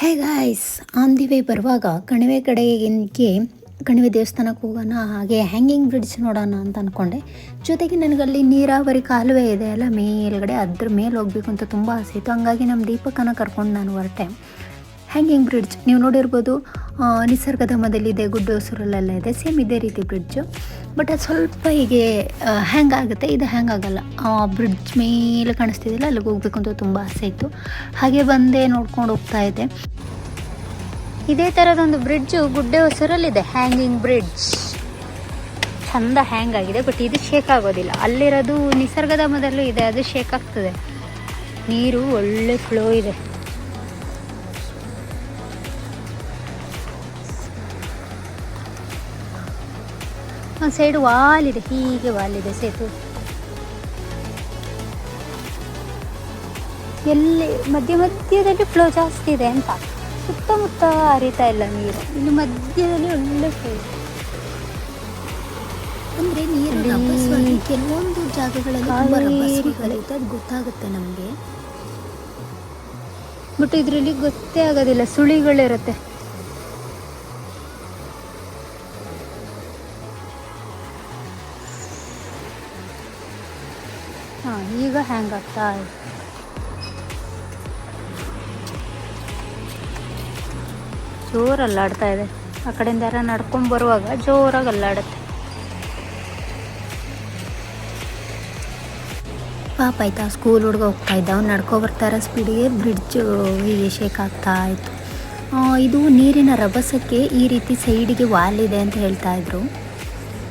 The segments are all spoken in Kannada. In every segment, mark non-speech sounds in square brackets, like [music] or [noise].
Hey guys on the way ಬರುವಾಗ ಕಣಿವೆ ಕಡೆಗೆ, ಕಣಿವೆ ದೇವಸ್ಥಾನಕ್ಕೆ ಹೋಗೋಣ, ಹಾಗೆ ಹ್ಯಾಂಗಿಂಗ್ ಬ್ರಿಡ್ಜ್ ನೋಡೋಣ ಅಂತ ಅಂದ್ಕೊಂಡೆ ಜೊತೆಗೆ ನನಗಲ್ಲಿ ನೀರಾವರಿ ಕಾಲುವೆ ಇದೆ ಅಲ್ಲ, ಮೇಲ್ಗಡೆ ಅದ್ರ ಮೇಲೆ ಹೋಗಬೇಕು ಅಂತ ತುಂಬ ಆಸೆ ಇತ್ತು. ಹಂಗಾಗಿ ನಮ್ಮ ದೀಪಕನ ಕರ್ಕೊಂಡು ನಾನು ಹೊರಟೆ. ಹ್ಯಾಂಗಿಂಗ್ ಬ್ರಿಡ್ಜ್ ನೀವು ನೋಡಿರ್ಬೋದು ನಿಸರ್ಗಧಾಮದಲ್ಲಿದೆ, ಗುಡ್ಡ ಹೊಸೂರಲ್ಲೆಲ್ಲ ಇದೆ ಸೇಮ್ ಇದೇ ರೀತಿ ಬ್ರಿಡ್ಜು ಬಟ್ ಅದು ಸ್ವಲ್ಪ ಹೀಗೆ ಹ್ಯಾಂಗ್ ಆಗುತ್ತೆ. ಇದು ಹ್ಯಾಂಗ್ ಆಗಲ್ಲ. ಬ್ರಿಡ್ಜ್ ಮೇಲೆ ಕಾಣಿಸ್ತಿದ್ದಿಲ್ಲ ಅಲ್ಲಿಗೆ ಹೋಗ್ಬೇಕು ಅಂತ ತುಂಬ ಆಸೆ ಇತ್ತು. ಹಾಗೆ ಬಂದೆ ನೋಡ್ಕೊಂಡು ಹೋಗ್ತಾ ಇದ್ದೆ. ಇದೇ ಥರದೊಂದು ಬ್ರಿಡ್ಜು ಗುಡ್ಡೆ ಹೊಸರಲ್ಲಿದೆ ಹ್ಯಾಂಗಿಂಗ್ ಬ್ರಿಡ್ಜ್ ಚಂದ ಹ್ಯಾಂಗ್ ಆಗಿದೆ ಬಟ್ ಇದು ಶೇಕ್ ಆಗೋದಿಲ್ಲ. ಅಲ್ಲಿರೋದು ನಿಸರ್ಗಧಾಮದಲ್ಲೂ ಇದೆ, ಅದು ಶೇಕ್ ಆಗ್ತದೆ. ನೀರು ಒಳ್ಳೆ ಫ್ಲೋ ಇದೆ. ಒಂದು ಸೈಡ್ ವಾಲಿದೆ ಹೀಗೆ ವಾಲಿದೆ ಸೇತು ಎಲ್ಲಿ ಮಧ್ಯ ಮಧ್ಯದಲ್ಲಿ ಫ್ಲೋ ಜಾಸ್ತಿ ಇದೆ ಅಂತ. ಸುತ್ತಮುತ್ತ ಹರಿತಾ ಇಲ್ಲ ನೀರು. ಇಲ್ಲಿ ಮಧ್ಯದಲ್ಲಿ ಒಳ್ಳೆ ಫ್ಲೋ ಅಂದ್ರೆ ನೀರು ಕೆಲವೊಂದು ಜಾಗಗಳಲ್ಲಿ ಅದು ಗೊತ್ತಾಗುತ್ತೆ ನಮಗೆ. ಬಟ್ ಇದರಲ್ಲಿ ಗೊತ್ತೇ ಆಗೋದಿಲ್ಲ ಸುಳಿಗಳಿರುತ್ತೆ. ಹಾಂ ಈಗ ಹ್ಯಾಂಗ್ ಆಗ್ತಾ ಇದೆ. ಅಲ್ಲಾಡ್ತಾ ಇದೆ. ಆ ಕಡೆಯಿಂದ ಯಾರ ನಡ್ಕೊಂಡು ಬರುವಾಗ ಜೋರಾಗಿ ಅಲ್ಲಾಡುತ್ತೆ. ಪಾಪ ಆಯ್ತಾ ಸ್ಕೂಲ್ ಹುಡುಗ ಹೋಗ್ತಾ ಇದ್ದ. ಅವ್ನು ನಡ್ಕೊ ಬರ್ತಾರ ಸ್ಪೀಡಿಗೆ ಬ್ರಿಡ್ಜ್ ಹೀಗೆ ಶೇಕ್ ಆಗ್ತಾ ಇತ್ತು. ಇದು ನೀರಿನ ರಭಸಕ್ಕೆ ಈ ರೀತಿ ಸೈಡಿಗೆ ವಾಲಿದೆ ಅಂತ ಹೇಳ್ತಾ ಇದ್ರು.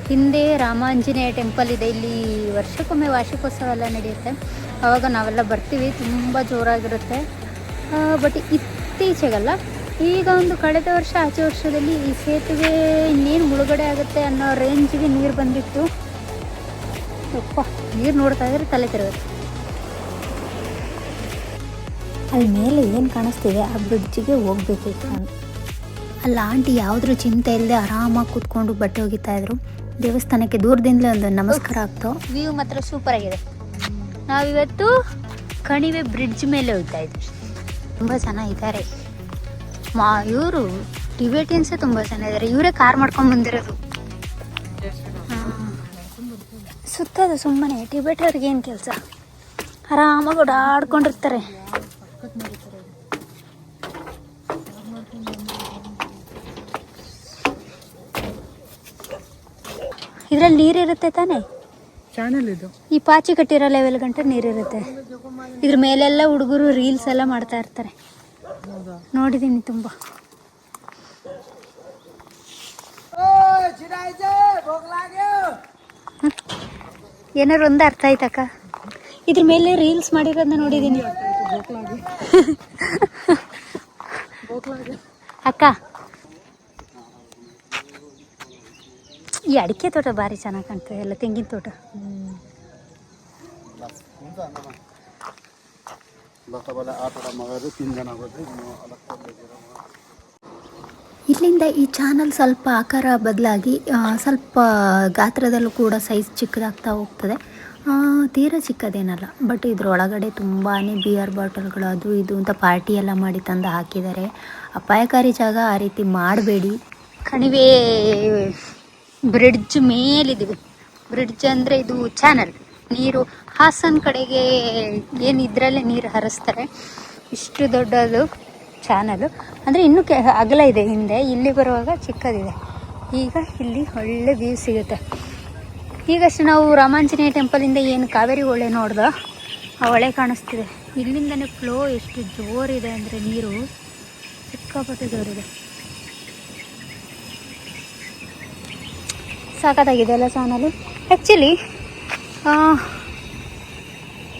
ಹಿಂದೆ ರಾಮಾಂಜನೇಯ ಟೆಂಪಲ್ ಇದೆ. ಇಲ್ಲಿ ವರ್ಷಕ್ಕೊಮ್ಮೆ ವಾರ್ಷಿಕೋತ್ಸವ ಎಲ್ಲ ನಡೆಯುತ್ತೆ. ಆವಾಗ ನಾವೆಲ್ಲ ಬರ್ತೀವಿ. ತುಂಬ ಜೋರಾಗಿರುತ್ತೆ. ಬಟ್ ಇತ್ತೀಚೆಗಲ್ಲ. ಈಗ ಒಂದು ಕಳೆದ ವರ್ಷ ಆಚೆ ವರ್ಷದಲ್ಲಿ ಈ ಸೇತುವೆ ಇನ್ನೇನು ಮುಳುಗಡೆ ಆಗುತ್ತೆ ಅನ್ನೋ ರೇಂಜಿಗೆ ನೀರು ಬಂದಿತ್ತು. ಅಪ್ಪ ನೀರು ನೋಡ್ತಾ ಇದ್ರೆ ತಲೆ ತಿರುಗುತ್ತೆ. ಅಲ್ಲಿ ಮೇಲೆ ಏನು ಕಾಣಿಸ್ತಿದೆ? ಆ ಬ್ರಿಡ್ಜಿಗೆ ಹೋಗ್ಬೇಕಿತ್ತು ಅಲ್ಲಿ ಅಲ್ಲ ಆಂಟಿ ಯಾವುದ್ರ ಚಿಂತೆ ಇಲ್ಲದೆ ಆರಾಮಾಗಿ ಕೂತ್ಕೊಂಡು ಬಟ್ಟೆ ಒಗಿತಾ ಇದ್ರು. ದೇವಸ್ಥಾನಕ್ಕೆ ದೂರದಿಂದಲೇ ಒಂದು ನಮಸ್ಕಾರ ಆಗ್ತು ವ್ಯೂ ಮಾತ್ರ ಸೂಪರ್ ಆಗಿದೆ. ನಾವಿವತ್ತು ಕಣಿವೆ ಬ್ರಿಡ್ಜ್ ಮೇಲೆ ಹೋಗ್ತಾ ಇದ್ವಿ. ತುಂಬ ಜನ ಇದ್ದಾರೆ. ಮಾ ಇವರು ಟಿಬೇಟಿಯನ್ಸೇ ತುಂಬ ಜನ ಇದ್ದಾರೆ. ಇವರೇ ಕಾರ್ ಮಾಡ್ಕೊಂಡು ಬಂದಿರೋದು. ಸುತ್ತದು ಸುಮ್ಮನೆ. ಟಿಬೇಟರ್ಗೆ ಏನು ಕೆಲಸ? ಆರಾಮಾಗಿ ಓಡಾಡ್ಕೊಂಡಿರ್ತಾರೆ. ಇದ್ರಲ್ಲಿ ನೀರಿರುತ್ತೆ ತಾನೇ? ಚಾನಲ್ ಇದು. ಈ ಪಾಚಿ ಕಟ್ಟಿರೋ ಲೆವೆಲ್ ಗಂಟ ನೀರಿರುತ್ತೆ. ಇದ್ರ ಮೇಲೆಲ್ಲ ಹುಡುಗರು ರೀಲ್ಸ್ ಎಲ್ಲ ಮಾಡ್ತಾ ಇರ್ತಾರೆ. ನೋಡಿದ್ದೀನಿ ತುಂಬ. ಏನಾರು ಒಂದು ಅರ್ಥ ಆಯ್ತಕ್ಕ ಇದ್ರ ಮೇಲೆ ರೀಲ್ಸ್ ಮಾಡಿರೋದನ್ನ ನೋಡಿದ್ದೀನಿ [laughs] ಅಕ್ಕ ಈ ಅಡಿಕೆ ತೋಟ ಭಾರಿ ಚೆನ್ನಾಗಿ ಕಾಣ್ತದೆ ಎಲ್ಲ ತೆಂಗಿನ ತೋಟ. ಇಲ್ಲಿಂದ ಈ ಚಾನಲ್ ಸ್ವಲ್ಪ ಆಕಾರ ಬದಲಾಗಿ ಸ್ವಲ್ಪ ಗಾತ್ರದಲ್ಲೂ ಕೂಡ ಸೈಜ್ ಚಿಕ್ಕದಾಗ್ತಾ ಹೋಗ್ತದೆ. ತೀರಾ ಚಿಕ್ಕದೇನಲ್ಲ ಬಟ್ ಇದ್ರೊಳಗಡೆ ತುಂಬಾ ಬಿಯರ್ ಬಾಟಲ್ಗಳು ಅದು ಇದು ಅಂತ ಪಾರ್ಟಿ ಎಲ್ಲ ಮಾಡಿ ತಂದು ಹಾಕಿದ್ದಾರೆ. ಅಪಾಯಕಾರಿ ಜಾಗ ಆ ರೀತಿ ಮಾಡಬೇಡಿ. ಕಣಿವೆ ಬ್ರಿಡ್ಜ್ ಮೇಲಿದ್ದೀವಿ. ಬ್ರಿಡ್ಜ್ ಅಂದರೆ ಇದು ಚಾನಲ್. ನೀರು ಹಾಸನ್ ಕಡೆಗೆ ಏನು ಇದರಲ್ಲೇ ನೀರು ಹರಿಸ್ತಾರೆ. ಇಷ್ಟು ದೊಡ್ಡದು ಚಾನಲು. ಅಂದರೆ ಇನ್ನೂ ಕೆ, ಅಗಲ ಇದೆ ಹಿಂದೆ. ಇಲ್ಲಿ ಬರುವಾಗ ಚಿಕ್ಕದಿದೆ. ಈಗ ಇಲ್ಲಿ ಒಳ್ಳೆ ವ್ಯೂ ಸಿಗುತ್ತೆ. ಈಗಷ್ಟು ನಾವು ರಾಮಾಂಜನೇಯ ಟೆಂಪಲಿಂದ ಏನು ಕಾವೇರಿ ಹೊಳೆ ನೋಡ್ದೋ, ಆ ಹೊಳೆ ಕಾಣಿಸ್ತಿದೆ. ಇಲ್ಲಿಂದನೇ ಫ್ಲೋ ಎಷ್ಟು ಜೋರಿದೆ ಅಂದರೆ ನೀರು. ಸಿಕ್ಕಾಪಟ್ಟೆ ಜೋರಿದೆ. ಸಾಕಾಗಿದೆ ಅಲ್ಲ ಚಾನಲು ಆ್ಯಕ್ಚುಲಿ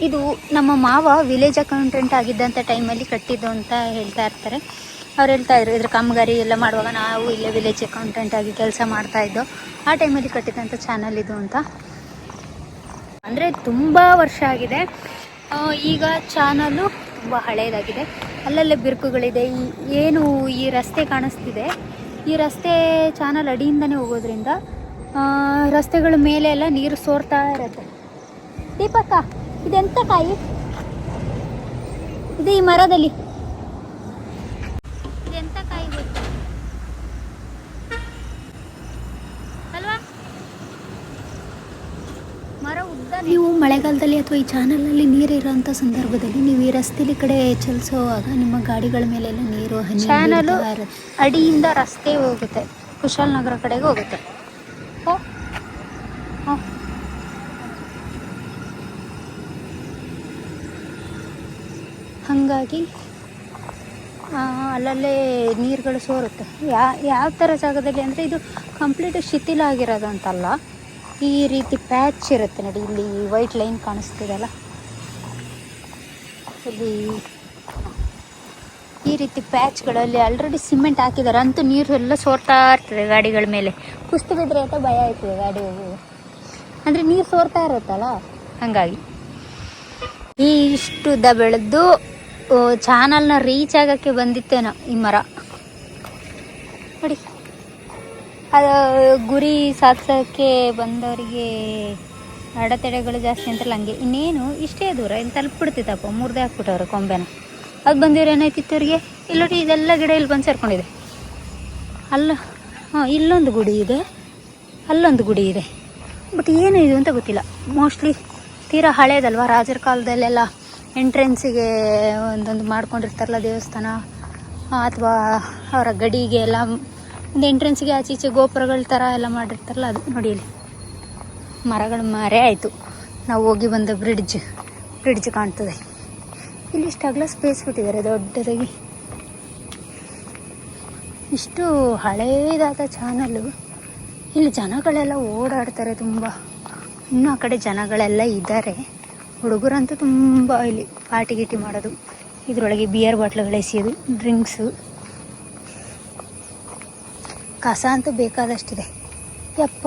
ಇದು ನಮ್ಮ ಮಾವ ವಿಲೇಜ್ ಅಕೌಂಟೆಂಟ್ ಆಗಿದ್ದಂಥ ಟೈಮಲ್ಲಿ ಕಟ್ಟಿದ್ದು ಅಂತ ಹೇಳ್ತಾ ಇರ್ತಾರೆ. ಅವ್ರು ಹೇಳ್ತಾ ಇದ್ರು, ಇದ್ರ ಕಾಮಗಾರಿ ಎಲ್ಲ ಮಾಡುವಾಗ ನಾವು ಇಲ್ಲೇ ವಿಲೇಜ್ ಅಕೌಂಟೆಂಟ್ ಆಗಿ ಕೆಲಸ ಮಾಡ್ತಾ ಇದ್ದೋ, ಆ ಟೈಮಲ್ಲಿ ಕಟ್ಟಿದಂಥ ಚಾನಲ್ ಇದು ಅಂತ. ಅಂದರೆ ತುಂಬ ವರ್ಷ ಆಗಿದೆ. ಈಗ ಚಾನಲ್ಲು ತುಂಬ ಹಳೆಯದಾಗಿದೆ ಅಲ್ಲಲ್ಲೇ ಬಿರುಕುಗಳಿದೆ. ಈ, ಏನು ಈ ರಸ್ತೆ ಕಾಣಿಸ್ತಿದೆ. ಈ ರಸ್ತೆ ಚಾನಲ್ ಅಡಿಯಿಂದನೇ ಹೋಗೋದ್ರಿಂದ ರಸ್ತೆಗಳ ಮೇಲೆ ಎಲ್ಲ ನೀರು ಸೋರ್ತಾ ಇರುತ್ತೆ. ದೀಪಕ್ಕ ಇದೆಂತ ಕಾಯಿ? ಇದು ಈ ಮರದಲ್ಲಿ. ಕಾಯಿ ಅಲ್ವಾ? ಮರ ಉದ್ದ ನೀವು ಮಳೆಗಾಲದಲ್ಲಿ ಅಥವಾ ಈ ಚಾನಲಲ್ಲಿ ನೀರು ಇರೋಂಥ ಸಂದರ್ಭದಲ್ಲಿ ನೀವು ಈ ರಸ್ತೆಲಿ ಕಡೆ ಚಲಿಸುವಾಗ ನಿಮ್ಮ ಗಾಡಿಗಳ ಮೇಲೆಲ್ಲ ನೀರು ಚಾನಲು ಅಡಿಯಿಂದ ರಸ್ತೆ ಹೋಗುತ್ತೆ. ಕುಶಾಲನಗರ ಕಡೆಗೆ ಹೋಗುತ್ತೆ. ಹಾಗಾಗಿ ಅಲ್ಲಲ್ಲೇ ನೀರುಗಳು ಸೋರುತ್ತೆ. ಯಾ, ಯಾವ ಥರ ಜಾಗದಲ್ಲಿ ಅಂದರೆ ಇದು ಕಂಪ್ಲೀಟ್ ಶಿಥಿಲ ಆಗಿರೋದಂತಲ್ಲ, ಈ ರೀತಿ ಪ್ಯಾಚ್ ಇರುತ್ತೆ ನೋಡಿ, ಇಲ್ಲಿ ವೈಟ್ ಲೈನ್ ಕಾಣಿಸ್ತಿದೆಲ್ಲ ಇಲ್ಲಿ ಈ ರೀತಿ ಪ್ಯಾಚ್ಗಳಲ್ಲಿ ಆಲ್ರೆಡಿ ಸಿಮೆಂಟ್ ಹಾಕಿದ್ದಾರೆ, ಅಂತೂ ನೀರು ಎಲ್ಲ ಸೋರ್ತಾ ಇರ್ತದೆ ಗಾಡಿಗಳ ಮೇಲೆ. ಕುಸ್ತು ಬಿದ್ದರೆ ಅಂತ ಭಯ ಆಯ್ತದೆ ಗಾಡಿ ಅಂದರೆ ನೀರು ಸೋರ್ತಾ ಇರುತ್ತಲ್ಲ? ಹಾಗಾಗಿ. ಈ ಇಷ್ಟು ಉದ್ದ ಬೆಳೆದು ಚಾನಲ್ನ ರೀಚ್ ಆಗೋಕ್ಕೆ ಬಂದಿತ್ತೇನೋ ಈ ಮರ. ನೋಡಿ. ಅದು ಗುರಿ ಸಾಧಿಸೋಕ್ಕೆ ಬಂದವರಿಗೆ ಅಡೆತಡೆಗಳು ಜಾಸ್ತಿ ಅಂತಲ್ಲ ಹಂಗೆ. ಇನ್ನೇನು, ಇಷ್ಟೇ ದೂರ, ಇಲ್ಲಿ ತಲುಪಿಬಿಡ್ತಿತ್ತಪ್ಪ, ಮುರ್ದೆ ಹಾಕ್ಬಿಟ್ಟವ್ರು ಕೊಂಬೆನ. ಅದು ಬಂದಿವ್ರು ಏನಾಯ್ತಿತ್ತು ಅವ್ರಿಗೆ ಇಲ್ಲಿ ನೋಡಿ, ಇದೆಲ್ಲ ಗಿಡ ಇಲ್ಲಿ ಬಂದು ಸೇರ್ಕೊಂಡಿದೆ. ಅಲ್ಲ, ಹಾಂ, ಇಲ್ಲೊಂದು ಗುಡಿ ಇದೆ. ಅಲ್ಲೊಂದು ಗುಡಿ ಇದೆ. ಬಟ್ ಏನು ಇದು ಅಂತ ಗೊತ್ತಿಲ್ಲ. ಮೋಸ್ಟ್ಲಿ ತೀರಾ ಹಳೇದಲ್ವ? ರಾಜರ ಕಾಲದಲ್ಲೆಲ್ಲ ಎಂಟ್ರೆನ್ಸಿಗೆ ಒಂದೊಂದು ಮಾಡ್ಕೊಂಡಿರ್ತಾರಲ್ಲ ದೇವಸ್ಥಾನ, ಅಥವಾ ಅವರ ಗಡಿಗೆ ಎಲ್ಲ, ಒಂದು ಎಂಟ್ರೆನ್ಸಿಗೆ ಆಚೆ ಈಚೆ ಗೋಪುರಗಳ ಥರ ಎಲ್ಲ ಮಾಡಿರ್ತಾರಲ್ಲ ಅದು ನೋಡಿ ಇಲ್ಲಿ. ಮರಗಳು ಮರೆ ಆಯಿತು. ನಾವು ಹೋಗಿ ಬಂದ ಬ್ರಿಡ್ಜ್ ಬ್ರಿಡ್ಜ್ ಕಾಣ್ತದೆ. ಇಲ್ಲಿ ಇಷ್ಟು ಅಗಲ ಸ್ಪೇಸ್ ಬಿಟ್ಟಿದ್ದಾರೆ ದೊಡ್ಡದಾಗಿ. ಇಷ್ಟು ಹಳೇದಾದ ಚಾನಲ್ಲು ಇಲ್ಲಿ ಜನಗಳೆಲ್ಲ ಓಡಾಡ್ತಾರೆ ತುಂಬ. ಇನ್ನೂ ಆ ಕಡೆ ಜನಗಳೆಲ್ಲ ಇದ್ದಾರೆ ಹುಡುಗರಂತೂ ತುಂಬ ಇಲ್ಲಿ ಪಾರ್ಟಿ ಗೀಟಿ ಮಾಡೋದು. ಇದರೊಳಗೆ ಬಿಯರ್ ಬಾಟ್ಲುಗಳು ಎಸೆಯೋದು ಡ್ರಿಂಕ್ಸು ಕಸ ಅಂತೂ ಬೇಕಾದಷ್ಟಿದೆ. ಯಪ್ಪ,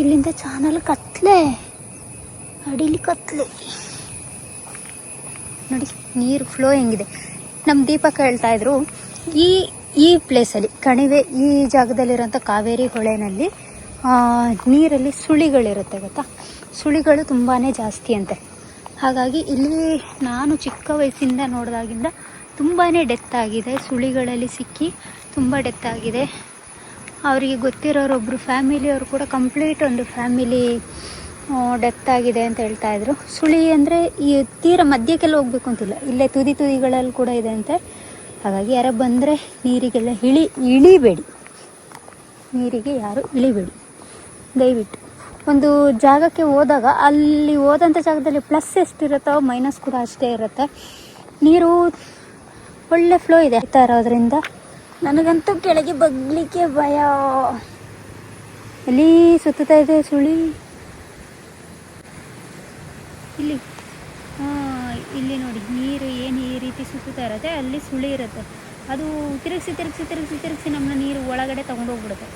ಇಲ್ಲಿಂದ ಚಾನಲ್ ಕತ್ಲೆ. ಅಡಿಲಿ ಕತ್ಲೆ. ನೋಡಿ, ನೀರು ಫ್ಲೋ ಹೆಂಗಿದೆ. ನಮ್ಮ ದೀಪಕ್ ಹೇಳ್ತಾ ಇದ್ರು, ಈ ಈ ಪ್ಲೇಸಲ್ಲಿ ಕಣಿವೆ ಈ ಜಾಗದಲ್ಲಿರೋಂಥ ಕಾವೇರಿ ಹೊಳೆನಲ್ಲಿ ನೀರಲ್ಲಿ ಸುಳಿಗಳಿರುತ್ತೆ ಗೊತ್ತಾ? ಸುಳಿಗಳು ತುಂಬಾ ಜಾಸ್ತಿ ಅಂತೆ. ಹಾಗಾಗಿ ಇಲ್ಲಿ ನಾನು ಚಿಕ್ಕ ವಯಸ್ಸಿಂದ ನೋಡಿದಾಗಿಂದ ತುಂಬಾ ಡೆತ್ ಆಗಿದೆ. ಸುಳಿಗಳಲ್ಲಿ ಸಿಕ್ಕಿ ತುಂಬ ಡೆತ್ ಆಗಿದೆ. ಅವರಿಗೆ ಗೊತ್ತಿರೋರೊಬ್ಬರು ಫ್ಯಾಮಿಲಿಯವರು ಕೂಡ ಕಂಪ್ಲೀಟ್ ಒಂದು ಫ್ಯಾಮಿಲಿ ಡೆತ್ ಆಗಿದೆ ಅಂತ ಹೇಳ್ತಾ ಇದ್ರು. ಸುಳಿ ಅಂದರೆ ಈ ತೀರ ಮಧ್ಯಕ್ಕೆಲ್ಲ ಹೋಗ್ಬೇಕು ಅಂತಿಲ್ಲ. ಇಲ್ಲೇ ತುದಿ ತುದಿಗಳಲ್ಲಿ ಕೂಡ ಇದೆ ಅಂತೆ. ಹಾಗಾಗಿ ಯಾರ ಬಂದರೆ ನೀರಿಗೆಲ್ಲ ಇಳಿ, ಇಳಿಬೇಡಿ. ನೀರಿಗೆ ಯಾರು ಇಳಿಬೇಡಿ. ದಯವಿಟ್ಟು. ಒಂದು ಜಾಗಕ್ಕೆ ಹೋದಾಗ ಅಲ್ಲಿ ಹೋದಂಥ ಜಾಗದಲ್ಲಿ ಪ್ಲಸ್ ಎಷ್ಟಿರುತ್ತೋ ಮೈನಸ್ ಕೂಡ ಅಷ್ಟೇ ಇರುತ್ತೆ. ನೀರು ಒಳ್ಳೆ ಫ್ಲೋ ಇದೆ ಆಗ್ತಾ ಇರೋದ್ರಿಂದ. ನನಗಂತೂ ಕೆಳಗೆ ಬಗ್ಲಿಕ್ಕೆ ಭಯ. ಎಲ್ಲಿ ಸುತ್ತಾ ಇದೆ ಸುಳಿ? ಇಲ್ಲಿ. ಇಲ್ಲಿ ನೋಡಿ, ನೀರು ಏನು ಈ ರೀತಿ ಸುತ್ತಾ ಇರುತ್ತೆ, ಅಲ್ಲಿ ಸುಳಿ ಇರುತ್ತೆ. ಅದು ತಿರುಗಿಸಿ ತಿರುಗಿಸಿ ತಿರುಗಿಸಿ ತಿರುಗಿಸಿ ನಮ್ಮನ್ನ ನೀರು ಒಳಗಡೆ ತಗೊಂಡೋಗ್ಬಿಡುತ್ತೆ.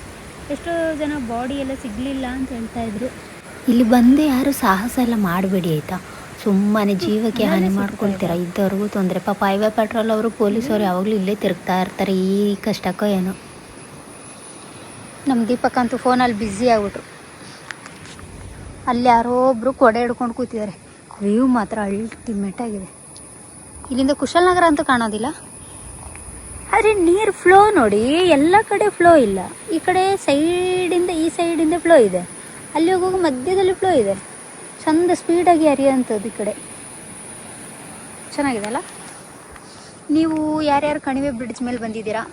ಎಷ್ಟೋ ಜನ ಬಾಡಿ ಎಲ್ಲ ಸಿಗಲಿಲ್ಲ ಅಂತ ಹೇಳ್ತಾ ಇದ್ರು. ಇಲ್ಲಿ ಬಂದು ಯಾರು ಸಾಹಸ ಎಲ್ಲ ಮಾಡಬೇಡಿ ಆಯಿತಾ? ಸುಮ್ಮನೆ ಜೀವಕ್ಕೆ ಹಾನಿ ಮಾಡ್ಕೊಳ್ತೀರಾ? ಇದ್ದವ್ರಿಗೂ ತೊಂದರೆ. ಪಾಪ ಹೈವೇ ಪೆಟ್ರೋಲ್ ಅವರು ಪೊಲೀಸವ್ರು ಯಾವಾಗಲೂ ಇಲ್ಲೇ ತಿರುಗ್ತಾ ಇರ್ತಾರೆ. ಈ ಕಷ್ಟಕ್ಕೋ ಏನೋ. ನಮ್ಮ ದೀಪಕ್ ಅಂತೂ ಫೋನಲ್ಲಿ ಬ್ಯುಸಿ ಆಗ್ಬಿಟ್ರು. ಅಲ್ಲಿ ಯಾರೋ ಒಬ್ಬರು ಕೊಡೆ ಹಿಡ್ಕೊಂಡು ಕೂತಿದ್ದಾರೆ. ವ್ಯೂ ಮಾತ್ರ ಅಲ್ಟಿಮೇಟ್ ಆಗಿದೆ. ಇಲ್ಲಿಂದ ಕುಶಾಲನಗರ ಅಂತೂ ಕಾಣೋದಿಲ್ಲ. ಆದರೆ ನೀರು ಫ್ಲೋ ನೋಡಿ, ಎಲ್ಲ ಕಡೆ ಫ್ಲೋ ಇಲ್ಲ. ಈ ಕಡೆ ಸೈಡಿಂದ ಈ ಸೈಡಿಂದ ಫ್ಲೋ ಇದೆ. ಅಲ್ಲಿ ಹೋಗುವಾಗ ಮಧ್ಯದಲ್ಲಿ ಫ್ಲೋ ಇದೆ. ಚಂದ ಸ್ಪೀಡಾಗಿ ಹರಿಯೋಂಥದ್ದು ಈ ಕಡೆ. ಚೆನ್ನಾಗಿದೆ ಅಲ್ಲ ನೀವು ಯಾರ್ಯಾರು ಕಣಿವೆ ಬ್ರಿಡ್ಜ್ ಮೇಲೆ ಬಂದಿದ್ದೀರಾ?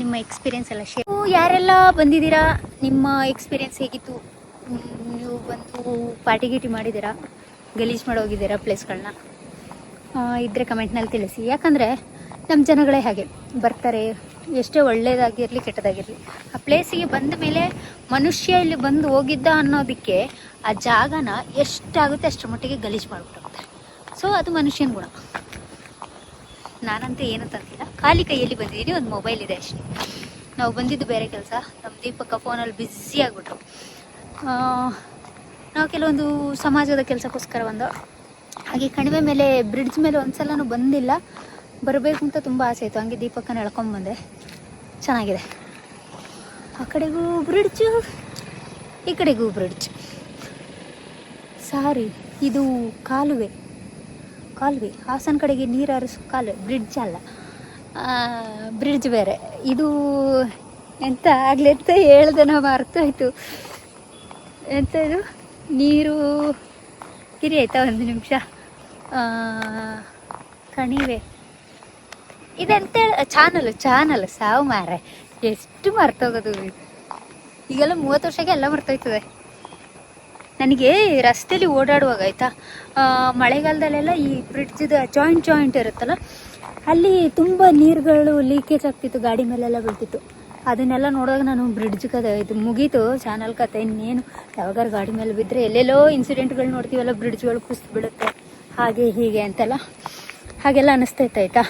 ನಿಮ್ಮ ಎಕ್ಸ್ಪೀರಿಯನ್ಸ್ ಎಲ್ಲ ಶೇರ್ ಯಾರೆಲ್ಲ ಬಂದಿದ್ದೀರಾ? ನಿಮ್ಮ ಎಕ್ಸ್ಪೀರಿಯನ್ಸ್ ಹೇಗಿತ್ತು? ನೀವು ಬಂದು ಪಾರ್ಟಿ ಗೀಟಿ ಮಾಡಿದ್ದೀರಾ? ಗಲೀಜು ಮಾಡಿ ಹೋಗಿದ್ದೀರಾ ಪ್ಲೇಸ್ಗಳನ್ನ ಇದ್ರೆ ಕಮೆಂಟ್ನಲ್ಲಿ ತಿಳಿಸಿ. ಯಾಕಂದರೆ ನಮ್ಮ ಜನಗಳೇ ಹಾಗೆ. ಬರ್ತಾರೆ, ಎಷ್ಟೇ ಒಳ್ಳೆಯದಾಗಿರಲಿ ಕೆಟ್ಟದಾಗಿರಲಿ. ಆ ಪ್ಲೇಸಿಗೆ ಬಂದ ಮೇಲೆ ಮನುಷ್ಯ ಇಲ್ಲಿ ಬಂದು ಹೋಗಿದ್ದ ಅನ್ನೋದಕ್ಕೆ ಆ ಜಾಗನ ಎಷ್ಟಾಗುತ್ತೆ ಅಷ್ಟರ ಮಟ್ಟಿಗೆ ಗಲೀಜು ಮಾಡಿಬಿಟ್ಟೋಗ್ತಾರೆ ಸೊ ಅದು ಮನುಷ್ಯನ ಗುಣ. ನಾನಂತೂ ಏನು ತಂದಿಲ್ಲ ಖಾಲಿ ಕೈಯಲ್ಲಿ ಬಂದಿದ್ದೀನಿ, ಒಂದು ಮೊಬೈಲ್ ಇದೆ ಅಷ್ಟೇ. ನಾವು ಬಂದಿದ್ದು ಬೇರೆ ಕೆಲಸ. ನಮ್ಮ ದೀಪಕ್ಕ ಫೋನಲ್ಲಿ ಬ್ಯುಸಿ ಆಗಿಬಿಟ್ರು. ನಾವು ಕೆಲವೊಂದು ಸಮಾಜದ ಕೆಲಸಕ್ಕೋಸ್ಕರ ಬಂದು, ಹಾಗೆ ಕಣಿವೆ ಮೇಲೆ ಬ್ರಿಡ್ಜ್ ಮೇಲೆ ಒಂದ್ಸಲನೂ ಬಂದಿಲ್ಲ. ಬರಬೇಕು ಅಂತ ತುಂಬ ಆಸೆ ಇತ್ತು. ಹಂಗೆ ದೀಪಕ್ಕನ ಎಳ್ಕೊಂಬಂದೆ ಚೆನ್ನಾಗಿದೆ. ಆ ಕಡೆಗೂ ಬ್ರಿಡ್ಜು ಈ ಕಡೆಗೂ ಬ್ರಿಡ್ಜ್ ಸಾರಿ, ಇದು ಕಾಲುವೆ. ಕಾಲುವೆ. ಹಾಸನ ಕಡೆಗೆ ನೀರು ಹರಿಸೋ ಕಾಲುವೆ. ಬ್ರಿಡ್ಜ್ ಅಲ್ಲ. ಬ್ರಿಡ್ಜ್ ಬೇರೆ. ಇದು ಎಂತ ಆಗ್ಲಿ ಎಂತ ಹೇಳ್ದೆ ನಾವು ಆಯಿತು. ಎಂತ ಇದು? ನೀರು. ಕಿರಿ ಆಯ್ತಾ ಒಂದು ನಿಮಿಷ? ಕಣಿವೆ. ಇದೆಂತ ಚಾನಲ್ ಚಾನಲ್, ಸಾವು ಮಾರೆ ಎಷ್ಟು ಮರ್ತೋಗೋದು. ಈಗೆಲ್ಲ ಮೂವತ್ತು ವರ್ಷಕ್ಕೆ ಎಲ್ಲ ಮರ್ತೋಯ್ತದೆ. ನನಗೆ ರಸ್ತೆಯಲ್ಲಿ ಓಡಾಡುವಾಗ ಆಯಿತಾ? ಮಳೆಗಾಲದಲ್ಲೆಲ್ಲ ಈ ಬ್ರಿಡ್ಜ್ದು ಜಾಯಿಂಟ್ ಜಾಯಿಂಟ್ ಇರುತ್ತಲ್ಲ, ಅಲ್ಲಿ ತುಂಬ ನೀರುಗಳು ಲೀಕೇಜ್ ಆಗ್ತಿತ್ತು, ಗಾಡಿ ಮೇಲೆಲ್ಲ ಬೀಳ್ತಿತ್ತು. ಅದನ್ನೆಲ್ಲ ನೋಡಿದಾಗ ನಾನು ಬ್ರಿಡ್ಜ್ ಕತೆ, ಇದು ಮುಗೀತು, ಚಾನಲ್ ಕತೆ, ಇನ್ನೇನು. ಯಾವಾಗಾರು ಗಾಡಿ ಮೇಲೆ ಬಿದ್ದರೆ ಎಲ್ಲೆಲ್ಲೋ ಇನ್ಸಿಡೆಂಟ್ಗಳು ನೋಡ್ತೀವಲ್ಲ, ಬ್ರಿಡ್ಜ್ಗಳು ಕುಸಿದು ಬಿಡುತ್ತೆ. ಹಾಗೆ ಹೀಗೆ ಅಂತೆಲ್ಲ. ಹಾಗೆಲ್ಲ ಅನ್ನಿಸ್ತೈತೆ ಆಯಿತಾ?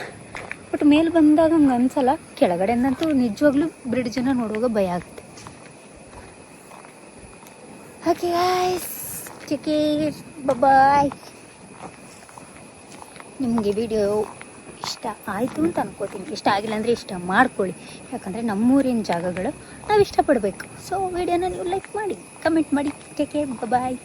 ಬಟ್ ಮೇಲೆ ಬಂದಾಗ ಹಂಗೆ ಅನ್ಸಲ್ಲ. ಕೆಳಗಡೆಯಿಂದಂತೂ ನಿಜವಾಗ್ಲೂ ಬ್ರಿಡ್ಜನ್ನ ನೋಡುವಾಗ ಭಯ ಆಗುತ್ತೆ. ಓಕೆ ಟೇಕ್ ಬಾಯ್ ನಿಮಗೆ ವಿಡಿಯೋ ಇಷ್ಟ ಆಯಿತು ಅಂತ ಅನ್ಕೋತೀನಿ. ಇಷ್ಟ ಆಗಿಲ್ಲ ಅಂದರೆ ಇಷ್ಟ ಮಾಡ್ಕೊಳ್ಳಿ. ಯಾಕಂದರೆ ನಮ್ಮೂರಿನ ಜಾಗಗಳು ನಾವು ಇಷ್ಟಪಡಬೇಕು. ಸೊ ವಿಡಿಯೋನ ನೀವು ಲೈಕ್ ಮಾಡಿ ಕಮೆಂಟ್ ಮಾಡಿ. ಟೇಕ್ ಬಾಯ್